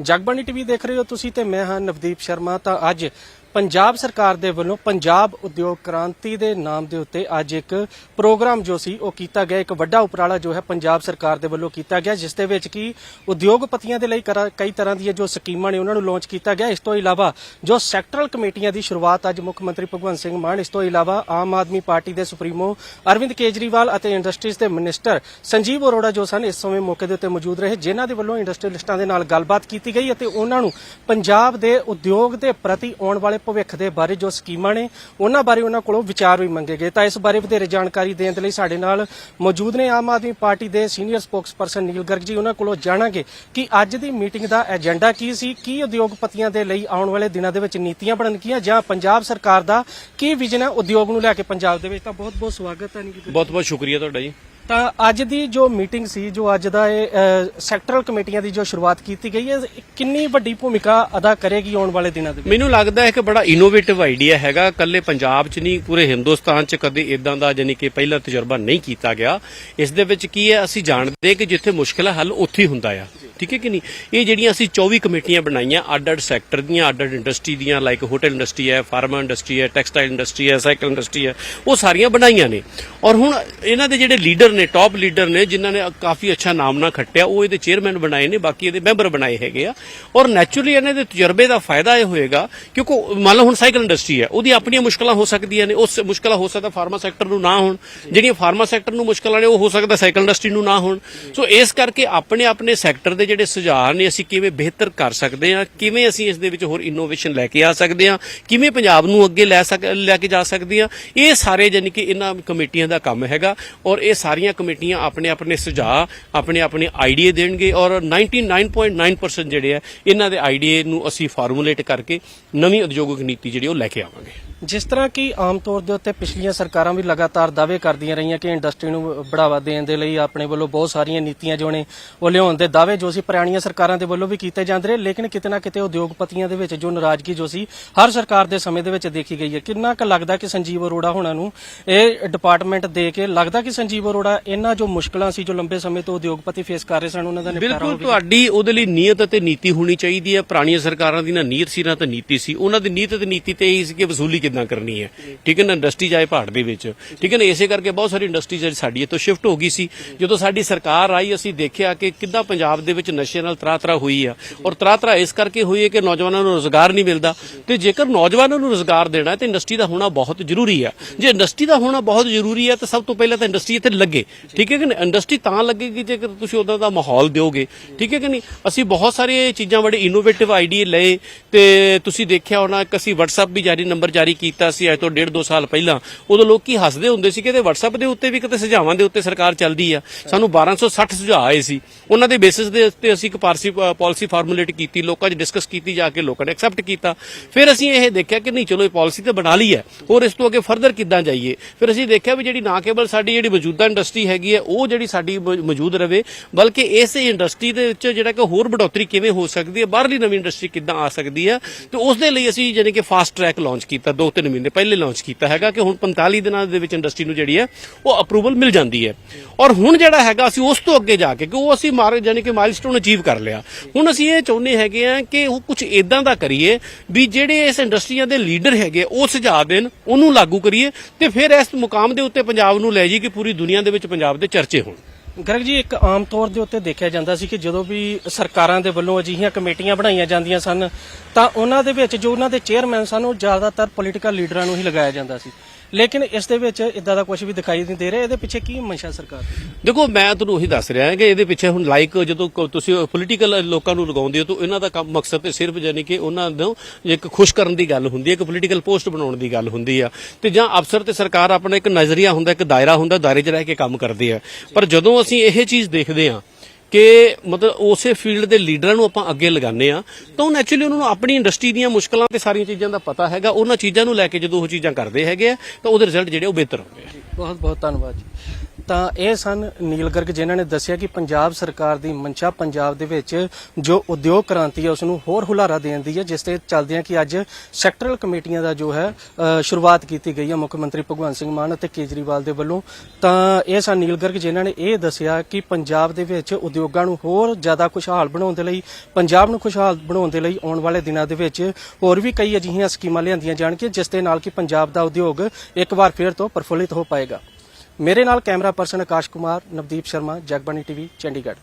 Jagbani TV ਦੇਖ ਰਹੇ ਹੋ ਤੁਸੀਂ ਤੇ ਮੈਂ ਹਾਂ ਨਵਦੀਪ ਸ਼ਰਮਾ। ਤਾਂ ਅੱਜ ਪੰਜਾਬ ਸਰਕਾਰ ਦੇ ਵੱਲੋਂ ਪੰਜਾਬ ਉਦਯੋਗ ਕ੍ਰਾਂਤੀ ਦੇ ਨਾਮ ਦੇ ਉੱਤੇ ਅੱਜ ਇੱਕ ਪ੍ਰੋਗਰਾਮ ਜੋ ਸੀ, ਉਹ ਕੀਤਾ ਗਿਆ। ਇੱਕ ਵੱਡਾ ਉਪਰਾਲਾ ਜੋ ਹੈ, ਪੰਜਾਬ ਸਰਕਾਰ ਦੇ ਵੱਲੋਂ ਕੀਤਾ ਗਿਆ, ਜਿਸ ਦੇ ਵਿੱਚ ਕੀ ਉਦਯੋਗਪਤੀਆਂ ਦੇ ਲਈ ਕਰਾ- ਕਈ ਤਰ੍ਹਾਂ ਦੀਆਂ ਜੋ ਸਕੀਮਾਂ ਨੇ, ਉਹਨਾਂ ਨੂੰ ਲਾਂਚ ਕੀਤਾ ਗਿਆ। ਇਸ ਤੋਂ ਇਲਾਵਾ ਜੋ ਸੈਕਟਰਲ ਕਮੇਟੀਆਂ ਦੀ ਸ਼ੁਰੂਆਤ ਅੱਜ ਮੁੱਖ ਮੰਤਰੀ ਭਗਵੰਤ ਸਿੰਘ ਮਾਨ, ਇਸ ਤੋਂ ਇਲਾਵਾ ਆਮ ਆਦਮੀ ਪਾਰਟੀ ਦੇ ਸੁਪਰੀਮੋ ਅਰਵਿੰਦ ਕੇਜਰੀਵਾਲ ਅਤੇ ਇੰਡਸਟਰੀਜ਼ ਦੇ ਮਿਨਿਸਟਰ ਸੰਜੀਵ ਅਰੋੜਾ ਜੋ ਸਨ, ਇਸ ਸਮੇਂ ਮੌਕੇ ਦੇ ਉੱਤੇ ਮੌਜੂਦ ਰਹੇ, ਜਿਨ੍ਹਾਂ ਦੇ ਵੱਲੋਂ ਇੰਡਸਟਰੀਅਲਿਸਟਾਂ ਦੇ ਨਾਲ ਗੱਲਬਾਤ ਕੀਤੀ ਗਈ ਅਤੇ ਉਹਨਾਂ ਨੂੰ ਪੰਜਾਬ ਦੇ ਉਦਯੋਗ ਦੇ ਪ੍ਰਤੀ ਆਉਣ ਵਾਲੇ ਭਵਿੱਖ ਦੇ ਬਾਰੇ ਜੋ ਸਕੀਮਾਂ ਨੇ, ਉਹਨਾਂ ਬਾਰੇ ਉਹਨਾਂ ਕੋਲੋਂ ਵਿਚਾਰ ਵੀ ਮੰਗੇ ਗਏ। ਤਾਂ ਇਸ ਬਾਰੇ ਵਧੇਰੇ ਜਾਣਕਾਰੀ ਦੇਣ ਦੇ ਲਈ ਸਾਡੇ ਨਾਲ ਮੌਜੂਦ ਨੇ ਆਮ ਆਦਮੀ ਪਾਰਟੀ ਦੇ ਸੀਨੀਅਰ ਸਪੋਕਸਪਰਸਨ ਨੀਲ ਗਰਗ ਜੀ। ਉਹਨਾਂ ਕੋਲੋਂ ਜਾਣਾਂਗੇ ਕਿ ਅੱਜ ਦੀ ਮੀਟਿੰਗ ਦਾ ਏਜੰਡਾ ਕੀ ਸੀ, ਕੀ ਉਦਯੋਗਪਤੀਆਂ ਦੇ ਲਈ ਆਉਣ ਵਾਲੇ ਦਿਨਾਂ ਦੇ ਵਿੱਚ ਨੀਤੀਆਂ ਬਣਨਗੀਆਂ ਜਾਂ ਪੰਜਾਬ ਸਰਕਾਰ ਦਾ ਕੀ ਵਿਜ਼ਨ ਹੈ ਉਦਯੋਗ ਨੂੰ ਲੈ ਕੇ ਪੰਜਾਬ ਦੇ ਵਿੱਚ। ਤਾਂ ਬਹੁਤ ਬਹੁਤ ਸਵਾਗਤ ਹੈ ਨੀਲ ਬਹੁਤ ਬਹੁਤ ਸ਼ੁਕਰੀਆ ਤੁਹਾਡਾ ਜੀ। ਤਾਂ ਅੱਜ ਦੀ ਜੋ ਮੀਟਿੰਗ ਸੀ, ਜੋ ਅੱਜ ਦਾ ਇਹ ਸੈਕਟਰਲ ਕਮੇਟੀਆਂ ਦੀ ਜੋ ਸ਼ੁਰੂਆਤ ਕੀਤੀ ਗਈ ਹੈ ਕਿੰਨੀ ਵੱਡੀ ਭੂਮਿਕਾ ਅਦਾ ਕਰੇਗੀ ਆਉਣ ਵਾਲੇ ਦਿਨਾਂ ਦੇ ਵਿੱਚ? ਮੈਨੂੰ ਲੱਗਦਾ ਹੈ ਕਿ ਬੜਾ ਇਨੋਵੇਟਿਵ ਆਈਡੀਆ ਹੈਗਾ। ਕੱਲੇ ਪੰਜਾਬ 'ਚ ਨਹੀਂ, ਪੂਰੇ ਹਿੰਦੁਸਤਾਨ 'ਚ ਕਦੇ ਇਦਾਂ ਦਾ ਜਾਨੀ ਕਿ ਪਹਿਲਾ ਤਜਰਬਾ ਨਹੀਂ ਕੀਤਾ ਗਿਆ। ਇਸ ਦੇ ਵਿੱਚ ਕੀ ਹੈ, ਅਸੀਂ ਜਾਣਦੇ ਕਿ ਜਿੱਥੇ ਮੁਸ਼ਕਲ ਹੈ ਹੱਲ ਉੱਥੇ ਹੀ ਹੁੰਦਾ ਆ। ਠੀਕ ਹੈ ਕਿ ਨਹੀਂ? ਇਹ ਜਿਹੜੀਆਂ ਅਸੀਂ 24 ਕਮੇਟੀਆਂ ਬਣਾਈਆਂ, ਅੱਡ-ਅੱਡ ਸੈਕਟਰ ਦੀਆਂ, ਅੱਡ-ਅੱਡ ਇੰਡਸਟਰੀ ਦੀਆਂ ਲਾਈਕ ਹੋਟਲ ਇੰਡਸਟਰੀ ਹੈ ਫਾਰਮਾ ਇੰਡਸਟਰੀ ਹੈ ਟੈਕਸਟਾਈਲ ਇੰਡਸਟਰੀ ਹੈ ਸਾਈਕਲ ਇੰਡਸਟਰੀ ਹੈ, ਉਹ ਸਾਰੀਆਂ ਬਣਾਈਆਂ ਨੇ। ਔਰ ਹੁਣ ਇਹਨਾਂ ਦੇ ਜਿਹੜੇ ਲੀਡਰ ਨੇ ਟਾਪ ਲੀਡਰ ਨੇ, ਜਿਨ੍ਹਾਂ ਨੇ ਕਾਫੀ ਅੱਛਾ ਨਾਮਨਾ ਖੱਟਿਆ, ਉਹ ਇਹਦੇ ਚੇਅਰਮੈਨ ਬਣਾਏ ਨੇ, ਬਾਕੀ ਇਹਦੇ ਮੈਂਬਰ ਬਣਾਏ ਹੈਗੇ ਆ। ਔਰ ਨੈਚੁਰਲੀ ਇਹਨਾਂ ਦੇ ਤਜਰਬੇ ਦਾ ਫਾਇਦਾ ਇਹ ਹੋਏਗਾ, ਕਿਉਂਕਿ ਮੰਨ ਲਓ ਹੁਣ ਸਾਈਕਲ ਇੰਡਸਟਰੀ ਹੈ, ਉਹਦੀ ਆਪਣੀਆਂ ਮੁਸ਼ਕਲਾਂ ਹੋ ਸਕਦੀਆਂ ਨੇ, ਉਸ ਮੁਸ਼ਕਲਾਂ ਹੋ ਸਕਦਾ ਫਾਰਮਾ ਸੈਕਟਰ ਨੂੰ ਨਾ ਹੋਣ, ਜਿਹੜੀਆਂ ਫਾਰਮਾ ਸੈਕਟਰ ਨੂੰ ਮੁਸ਼ਕਲਾਂ ਨੇ, ਉਹ ਹੋ ਸਕਦਾ ਸਾਈਕਲ ਇੰਡਸਟਰੀ ਨੂੰ ਨਾ ਹੋਣ। ਸੋ ਇਸ ਕਰਕੇ ਆਪਣੇ ਆਪਣੇ ਸੈਕਟਰ ਦੇ ਜਿਹੜੇ ਸੁਝਾਅ ਨੇ ਅਸੀਂ ਕਿਵੇਂ ਬਿਹਤਰ ਕਰ ਸਕਦੇ ਹਾਂ? ਕਿਵੇਂ ਅਸੀਂ ਇਸ ਦੇ ਵਿੱਚ ਹੋਰ ਇਨੋਵੇਸ਼ਨ ਲੈ ਕੇ ਆ ਸਕਦੇ ਹਾਂ? ਕਿਵੇਂ ਪੰਜਾਬ ਨੂੰ ਅੱਗੇ ਲੈ ਸਕ, ਲੈ ਕੇ ਜਾ ਸਕਦੇ ਹਾਂ? ਇਹ ਸਾਰੇ ਜਾਨੀ ਕਿ ਇਹਨਾਂ ਕਮੇਟੀਆਂ ਦਾ ਕੰਮ ਹੈਗਾ ਔਰ ਇਹ ਸਾਰੀਆਂ ਕਮੇਟੀਆਂ ਆਪਣੇ ਆਪਣੇ ਸੁਝਾਅ, ਆਪਣੇ ਆਪਣੇ ਆਈਡੀਏ ਦੇਣਗੇ ਔਰ 99.9% ਜਿਹੜੇ ਆ, ਇਹਨਾਂ ਦੇ ਆਈਡੀਏ ਨੂੰ ਅਸੀਂ ਫਾਰਮੂਲੇਟ ਕਰਕੇ ਨਵੀਂ ਉਦਯੋਗਿਕ ਨੀਤੀ ਜਿਹੜੀ ਉਹ ਲੈ ਕੇ ਆਵਾਂਗੇ। ਜਿਸ ਤਰ੍ਹਾਂ ਕਿ ਆਮ ਤੌਰ ਦੇ ਉੱਤੇ ਪਿਛਲੀਆਂ ਸਰਕਾਰਾਂ ਵੀ ਲਗਾਤਾਰ ਦਾਅਵੇ ਕਰਦੀਆਂ ਰਹੀਆਂ ਕਿ ਇੰਡਸਟਰੀ ਨੂੰ ਬੜਾਵਾ ਦੇਣ ਦੇ ਲਈ ਆਪਣੇ ਵੱਲੋਂ ਬਹੁਤ ਸਾਰੀਆਂ ਨੀਤੀਆਂ ਜੋ ਨੇ ਉਹ ਲਿਆਉਣ ਦੇ ਦਾਅਵੇ ਜੋ ਸੀ ਪੁਰਾਣੀਆਂ ਸਰਕਾਰਾਂ ਦੇ ਵੱਲੋਂ ਵੀ ਕੀਤੇ ਜਾਂਦੇ ਰਹੇ ਲੇਕਿਨ ਕਿਤੇ ਨਾ ਕਿਤੇ ਉਦਯੋਗਪਤੀਆਂ ਦੇ ਵਿੱਚ ਜੋ ਨਾਰਾਜ਼ਗੀ ਜੋ ਸੀ ਹਰ ਸਰਕਾਰ ਦੇ ਸਮੇਂ ਦੇ ਵਿੱਚ ਦੇਖੀ ਗਈ ਹੈ। ਕਿੰਨਾ ਕੁ ਲੱਗਦਾ ਕਿ ਸੰਜੀਵ ਅਰੋੜਾ ਹੋਣਾ ਨੂੰ ਇਹ ਡਿਪਾਰਟਮੈਂਟ ਦੇ ਕੇ ਲੱਗਦਾ ਕਿ ਸੰਜੀਵ ਅਰੋੜਾ ਇਹਨਾਂ ਜੋ ਮੁਸ਼ਕਲਾਂ ਸੀ ਜੋ ਲੰਬੇ ਸਮੇਂ ਤੋਂ ਉਦਯੋਗਪਤੀ ਫੇਸ ਕਰ ਰਹੇ ਸਨ ਉਹਨਾਂ ਦਾ ਨਿਪਟਾਰਾ ਬਿਲਕੁਲ ਤੁਹਾਡੀ ਉਹਦੇ ਲਈ ਨੀਅਤ ਅਤੇ ਨੀਤੀ ਹੋਣੀ ਚਾਹੀਦੀ ਹੈ। ਪੁਰਾਣੀਆਂ ਸਰਕਾਰਾਂ ਦੀ ਨਾ ਨੀਅਤ ਸੀ ਨਾ ਤਾਂ ਨੀਤੀ ਸੀ। ਉਹਨਾਂ ਦੀ ਨੀਅਤ ਅਤੇ ਨੀਤੀ ਤੇ ਇਹੀ ਸੀ ਕਿ ਵਸੂਲੀ ਕਿੱਦਾਂ ਕਰਨੀ ਹੈ। ਠੀਕ ਹੈ ਨਾ, ਇੰਡਸਟਰੀ ਜਾਏ ਪਹਾੜ ਦੇ ਵਿੱਚ। ਠੀਕ ਹੈ ਨਾ, ਇਸੇ ਕਰਕੇ ਬਹੁਤ ਸਾਰੀ ਇੰਡਸਟਰੀ ਜਿਹੜੀ ਸਾਡੀ ਇੱਥੋਂ ਸ਼ਿਫਟ ਹੋ ਗਈ ਸੀ। ਜਦੋਂ ਸਾਡੀ ਸਰਕਾਰ ਆਈ, ਅਸੀਂ ਦੇਖਿਆ ਕਿ ਕਿੱਦਾਂ ਪੰਜਾਬ ਦੇ ਵਿੱਚ ਨਸ਼ੇ ਨਾਲ ਤਰਾ-ਤਰਾ ਹੋਈ ਆ। ਔਰ ਤਰਾ-ਤਰਾ ਇਸ ਕਰਕੇ ਹੋਈ ਹੈ ਕਿ ਨੌਜਵਾਨਾਂ ਨੂੰ ਰੋਜ਼ਗਾਰ ਨਹੀਂ ਮਿਲਦਾ। ਤੇ ਜੇਕਰ ਨੌਜਵਾਨਾਂ ਨੂੰ ਰੋਜ਼ਗਾਰ ਦੇਣਾ ਹੈ, ਤੇ ਇੰਡਸਟਰੀ ਦਾ ਹੋਣਾ ਬਹੁਤ ਜ਼ਰੂਰੀ ਆ। ਜੇ ਇੰਡਸਟਰੀ ਦਾ ਹੋਣਾ ਬਹੁਤ ਜ਼ਰੂਰੀ ਹੈ ਤਾਂ ਸਭ ਤੋਂ ਪਹਿਲਾਂ ਤਾਂ ਇੰਡਸਟਰੀ ਇੱਥੇ ਲੱਗੇ। ਠੀਕ ਹੈ ਕਿ ਨਹੀਂ? ਇੰਡਸਟਰੀ ਤਾਂ ਲੱਗੇਗੀ ਜੇਕਰ ਤੁਸੀਂ ਉਹਦਾ ਦਾ ਮਾਹੌਲ ਦਿਓਗੇ। ਠੀਕ ਹੈ ਕਿ ਨਹੀਂ? ਅਸੀਂ ਬਹੁਤ ਸਾਰੇ ਚੀਜ਼ਾਂ ਬੜੇ ਇਨੋਵੇਟਿਵ ਆਈਡੀਆ ਲਏ। ਤੇ ਤੁਸੀਂ ਦੇਖਿਆ ਹੋਣਾ, ਇੱਕ ਅਸੀਂ WhatsApp ਵੀ ਜਾਰੀ, ਨੰਬਰ ਜਾਰੀ ਕੀਤਾ ਸੀ, ਅੱਜ ਤੋਂ ਡੇਢ ਦੋ ਸਾਲ ਪਹਿਲਾਂ। ਉਦੋਂ ਲੋਕੀ ਹੱਸਦੇ ਹੁੰਦੇ ਸੀ ਕਿ ਤੇ WhatsApp ਦੇ ਉੱਤੇ ਵੀ ਕਿਤੇ ਸੁਝਾਵਾਂ ਦੇ ਉੱਤੇ ਸਰਕਾਰ ਚੱਲਦੀ ਆ। ਸਾਨੂੰ 1260 ਸੁਝਾਅ ਆਏ ਸੀ। ਉਹਨਾਂ ਦੇ ਬੇਸਿਸ ਦੇ ਉੱਤੇ ਅਸੀਂ ਇੱਕ ਪਾਰਸੀ ਪਾਲਿਸੀ ਫਾਰਮੂਲੇਟ ਕੀਤੀ, ਲੋਕਾਂ 'ਚ ਡਿਸਕਸ ਕੀਤੀ ਜਾ ਕੇ, ਲੋਕਾਂ ਨੇ ਐਕਸੈਪਟ ਕੀਤਾ। ਫਿਰ ਅਸੀਂ ਇਹ ਦੇਖਿਆ ਕਿ ਨਹੀਂ, ਚਲੋ ਇਹ ਪਾਲਿਸੀ ਤਾਂ ਬਣਾ ਲਈ ਹੈ। ਹੋਰ ਇਸ ਤੋਂ ਅੱਗੇ ਫਰਦਰ ਕਿੱਦਾਂ ਜਾਈਏ? ਫਿਰ ਅਸੀਂ ਦੇਖਿਆ ਵੀ ਜਿਹੜੀ ਨਾ ਕੇਵਲ ਸਾਡੀ ਜਿਹੜੀ ਮੌਜੂਦਾ ਇੰਡਸਟਰੀ ਹੈਗੀ ਹੈ, ਉਹ ਜਿਹੜੀ ਸਾਡੀ ਮੌਜੂਦ ਰਵੇ, ਬਲਕਿ ਇਸ ਇੰਡਸਟਰੀ ਦੇ ਵਿੱਚ ਜਿਹੜਾ ਕਿ ਹੋਰ ਬੜੋਤਰੀ ਕਿਵੇਂ ਹੋ ਸਕਦੀ ਹੈ, ਬਾਹਰਲੀ ਨਵੀਂ ਇੰਡਸਟਰੀ ਕਿੱਦਾਂ ਆ ਸਕਦੀ ਹੈ, ਤੇ ਉਸ ਦੇ ਲਈ ਅਸੀਂ ਯਾਨੀ ਕਿ ਫਾਸਟ ਟਰੈਕ ਲਾਂਚ ਕੀਤਾ ਦੋ ਤਿੰਨ ਮਹੀਨੇ ਪਹਿਲੇ ਲਾਂਚ ਕੀਤਾ ਹੈਗਾ ਕਿ ਹੁਣ 45 ਦਿਨਾਂ ਦੇ ਵਿੱਚ ਇੰਡਸਟਰੀ ਨੂੰ ਜਿਹੜੀ ਹੈ ਉਹ ਅਪਰੂਵਲ ਮਿਲ ਜਾਂਦੀ ਹੈ। ਔਰ ਹੁਣ ਜਿਹੜਾ ਹੈਗਾ ਅਸੀਂ ਉਸ ਤੋਂ ਅੱਗੇ ਜਾ ਕੇ ਕਿ ਉਹ ਅਸੀਂ ਮਾਰ ਯਾਨੀ ਕਿ ਮਾਈਲਸਟੋਨ ਅਚੀਵ ਕਰ ਲਿਆ। ਹੁਣ ਅਸੀਂ ਇਹ ਚਾਹੁੰਦੇ ਹੈਗੇ ਆ ਕਿ ਉਹ ਕੁਝ ਇਦਾਂ ਦਾ ਕਰੀਏ ਵੀ ਜਿਹੜੇ ਇਸ ਇੰਡਸਟਰੀਆਂ ਦੇ ਲੀਡਰ ਹੈਗੇ ਉਹ ਸੁਝਾਅ ਦੇਣ ਉਹਨੂੰ ਲਾਗੂ ਕਰੀਏ ਤੇ ਫਿਰ ਇਸ ਮੁਕਾਮ ਦੇ ਉੱਤੇ ਪੰਜਾਬ ਨੂੰ ਲੈ ਜੀ ਕਿ ਪੂਰੀ ਦੁਨੀਆ ਦੇ ਵਿੱਚ ਪੰਜਾਬ ਦੇ ਚਰਚੇ ਹੋਣ। ਗਰਗ ਜੀ, ਇੱਕ ਆਮ ਤੌਰ ਦੇ ਉੱਤੇ ਦੇਖਿਆ ਜਾਂਦਾ ਸੀ ਕਿ ਜਦੋਂ ਵੀ ਸਰਕਾਰਾਂ ਦੇ ਵੱਲੋਂ ਅਜਿਹੀਆਂ ਕਮੇਟੀਆਂ ਬਣਾਈਆਂ ਜਾਂਦੀਆਂ ਸਨ, ਤਾਂ ਉਹਨਾਂ ਦੇ ਵਿੱਚ ਜੋ ਉਹਨਾਂ ਦੇ ਚੇਅਰਮੈਨ ਸਨ, ਉਹ ਜ਼ਿਆਦਾਤਰ ਪੋਲੀਟੀਕਲ ਲੀਡਰਾਂ ਨੂੰ ਹੀ ਲਗਾਇਆ ਜਾਂਦਾ ਸੀ। ਲੇਕਿਨ ਇਸ ਦੇ ਵਿੱਚ ਇਦਾਂ ਦਾ ਕੁਝ ਵੀ ਦਿਖਾਈ ਨਹੀਂ ਦੇ ਰਿਹਾ। ਇਹਦੇ ਪਿੱਛੇ ਕੀ ਮਨਸ਼ਾ ਸਰਕਾਰ? ਦੀ ਦੇਖੋ, ਮੈਂ ਤੁਹਾਨੂੰ ਉਹੀ ਦੱਸ ਰਿਹਾ ਹਾਂ ਕਿ ਇਹਦੇ ਪਿੱਛੇ ਹੁਣ ਲਾਈਕ ਜਦੋਂ ਕ- ਤੁਸੀਂ ਪੋਲੀਟੀਕਲ ਲੋਕਾਂ ਨੂੰ ਲਗਾਉਂਦੇ ਹੋ, ਤਾਂ ਇਹਨਾਂ ਦਾ ਕੰਮ ਮਕਸਦ ਤੇ ਸਿਰਫ ਯਾਨੀ ਕਿ ਉਹਨਾਂ ਨੂੰ ਇੱਕ ਖੁਸ਼ ਕਰਨ ਦੀ ਗੱਲ ਹੁੰਦੀ ਹੈ, ਇੱਕ ਪੋਲੀਟੀਕਲ ਪੋਸਟ ਬਣਾਉਣ ਦੀ ਗੱਲ ਹੁੰਦੀ ਆ। ਤੇ ਜਾਂ ਅਫਸਰ ਤੇ ਸਰਕਾਰ ਆਪਣਾ ਇੱਕ ਨਜ਼ਰੀਆ ਹੁੰਦਾ, ਇੱਕ ਦਾਇਰਾ ਹੁੰਦਾ, ਦਾਇਰੇ 'ਚ ਰਹਿ ਕੇ ਕੰਮ ਕਰਦੇ ਆ। ਪਰ ਜਦੋਂ ਅਸੀਂ ਇਹ ਚੀਜ਼ ਦੇਖਦੇ ਆ ਕਿ ਮਤਲਬ ਉਸੇ ਫੀਲਡ ਦੇ ਲੀਡਰਾਂ ਨੂੰ ਆਪਾਂ ਅੱਗੇ ਲਗਾਉਂਦੇ ਆ ਤਾਂ ਉਹ ਨੈਚੁਰਲੀ ਉਹਨਾਂ ਨੂੰ ਆਪਣੀ ਇੰਡਸਟਰੀ ਦੀਆਂ ਮੁਸ਼ਕਲਾਂ ਤੇ ਸਾਰੀਆਂ ਚੀਜ਼ਾਂ ਦਾ ਪਤਾ ਹੈਗਾ। ਉਹਨਾਂ ਚੀਜ਼ਾਂ ਨੂੰ ਲੈ ਕੇ ਜਦੋਂ ਉਹ ਚੀਜ਼ਾਂ ਕਰਦੇ ਹੈਗੇ ਆ, ਤਾਂ ਉਹਦੇ ਰਿਜ਼ਲਟ ਜਿਹੜੇ ਉਹ ਬਿਹਤਰ ਹੁੰਦੇ ਆ। ਬਹੁਤ ਬਹੁਤ ਧੰਨਵਾਦ ਜੀ। ਤਾਂ ਇਹ ਸਨ ਨੀਲ ਗਰਗ ਜਿਨ੍ਹਾਂ ਨੇ ਦੱਸਿਆ ਕਿ ਪੰਜਾਬ ਸਰਕਾਰ ਦੀ ਮੰਸ਼ਾ ਪੰਜਾਬ ਦੇ ਵਿੱਚ ਜੋ ਉਦਯੋਗ ਕ੍ਰਾਂਤੀ ਹੈ ਉਸ ਨੂੰ ਹੋਰ ਹੁਲਾਰਾ ਦੇਣ ਦੀ ਹੈ ਜਿਸ ਤੇ ਚੱਲਦਿਆਂ ਕਿ ਅੱਜ ਸੈਕਟਰਲ ਕਮੇਟੀਆਂ ਦਾ ਜੋ ਹੈ ਸ਼ੁਰੂਆਤ ਕੀਤੀ ਗਈ ਹੈ ਮੁੱਖ ਮੰਤਰੀ ਭਗਵੰਤ ਸਿੰਘ ਮਾਨ ਅਤੇ ਕੇਜਰੀਵਾਲ ਦੇ ਵੱਲੋਂ। ਤਾਂ ਇਹ ਸਨ ਨੀਲ ਗਰਗ ਜਿਨ੍ਹਾਂ ਨੇ ਇਹ ਦੱਸਿਆ ਕਿ ਪੰਜਾਬ ਦੇ ਵਿੱਚ ਉਦਯੋਗਾਂ ਨੂੰ ਹੋਰ ਜ਼ਿਆਦਾ ਖੁਸ਼ਹਾਲ ਬਣਾਉਣ ਦੇ ਲਈ, ਪੰਜਾਬ ਨੂੰ ਖੁਸ਼ਹਾਲ ਬਣਾਉਣ ਦੇ ਲਈ ਆਉਣ ਵਾਲੇ ਦਿਨਾਂ ਦੇ ਵਿੱਚ ਹੋਰ ਵੀ ਕਈ ਅਜਿਹੀਆਂ ਸਕੀਮਾਂ ਲਿਆਂਦੀਆਂ ਜਾਣਗੀਆਂ, ਜਿਸ ਦੇ ਨਾਲ ਕਿ ਪੰਜਾਬ ਦਾ ਉਦਯੋਗ ਇੱਕ ਵਾਰ ਫਿਰ ਤੋਂ ਪ੍ਰਫੁੱਲਿਤ ਹੋ ਪਾਏਗਾ। ਮੇਰੇ ਨਾਲ camera person Akash Kumar Navdeep Sharma Jagbani TV Chandigarh.